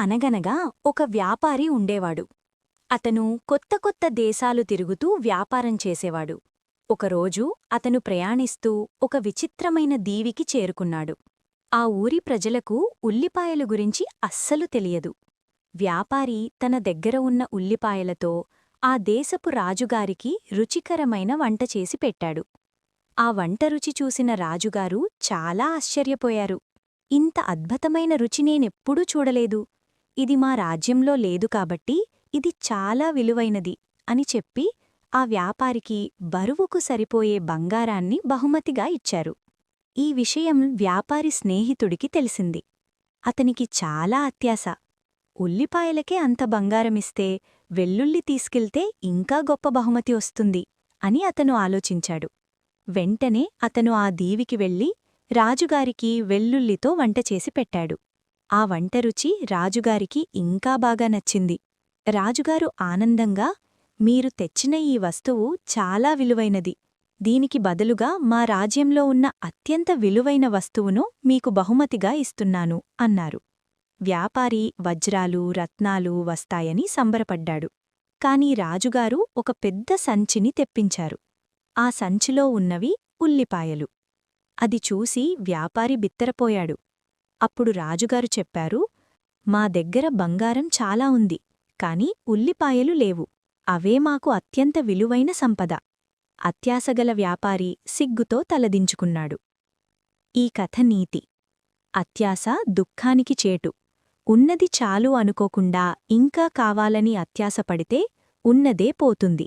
అనగనగా ఒక వ్యాపారి ఉండేవాడు. అతను కొత్త కొత్త దేశాలు తిరుగుతూ వ్యాపారం చేసేవాడు. ఒకరోజు అతను ప్రయాణిస్తూ ఒక విచిత్రమైన దీవికి చేరుకున్నాడు. ఆ ఊరి ప్రజలకు ఉల్లిపాయలు గురించి అస్సలు తెలియదు. వ్యాపారి తన దగ్గర ఉన్న ఉల్లిపాయలతో ఆ దేశపు రాజుగారికి రుచికరమైన వంట చేసి పెట్టాడు. ఆ వంట రుచి చూసిన రాజుగారు చాలా ఆశ్చర్యపోయారు. ఇంత అద్భుతమైన రుచి నేనెప్పుడూ చూడలేదు. ఇది మా రాజ్యంలో లేదు కాబట్టి ఇది చాలా విలువైనది అని చెప్పి ఆ వ్యాపారికి బరువుకు సరిపోయే బంగారాన్ని బహుమతిగా ఇచ్చారు. ఈ విషయం వ్యాపారి స్నేహితుడికి తెలిసింది. అతనికి చాలా అత్యాశ. ఉల్లిపాయలకే అంత బంగారమిస్తే వెల్లుల్లి తీసుకెళ్తే ఇంకా గొప్ప బహుమతి వస్తుంది అని అతను ఆలోచించాడు. వెంటనే అతను ఆ దీవికి వెళ్ళి రాజుగారికి వెల్లుల్లితో వంట చేసి పెట్టాడు. ఆ వంట రుచి రాజుగారికి ఇంకా బాగా నచ్చింది. రాజుగారు ఆనందంగా మీరు తెచ్చిన ఈ వస్తువు చాలా విలువైనది. దీనికి బదులుగా మా రాజ్యంలో ఉన్న అత్యంత విలువైన వస్తువును మీకు బహుమతిగా ఇస్తున్నాను అన్నారు. వ్యాపారి వజ్రాలు రత్నాలు వస్తాయని సంబరపడ్డాడు. కాని రాజుగారు ఒక పెద్ద సంచిని తెప్పించారు. ఆ సంచిలో ఉన్నవి ఉల్లిపాయలు. అది చూసి వ్యాపారి బిత్తరపోయాడు. అప్పుడు రాజుగారు చెప్పారు మా దగ్గర బంగారం చాలా ఉంది కాని ఉల్లిపాయలు లేవు. అవే మాకు అత్యంత విలువైన సంపద. అత్యాసగల వ్యాపారి సిగ్గుతో తలదించుకున్నాడు. ఈ కథ నీతి. అత్యాస దుఃఖానికి చేటు. ఉన్నది చాలు అనుకోకుండా ఇంకా కావాలని అత్యాసపడితే ఉన్నదే పోతుంది.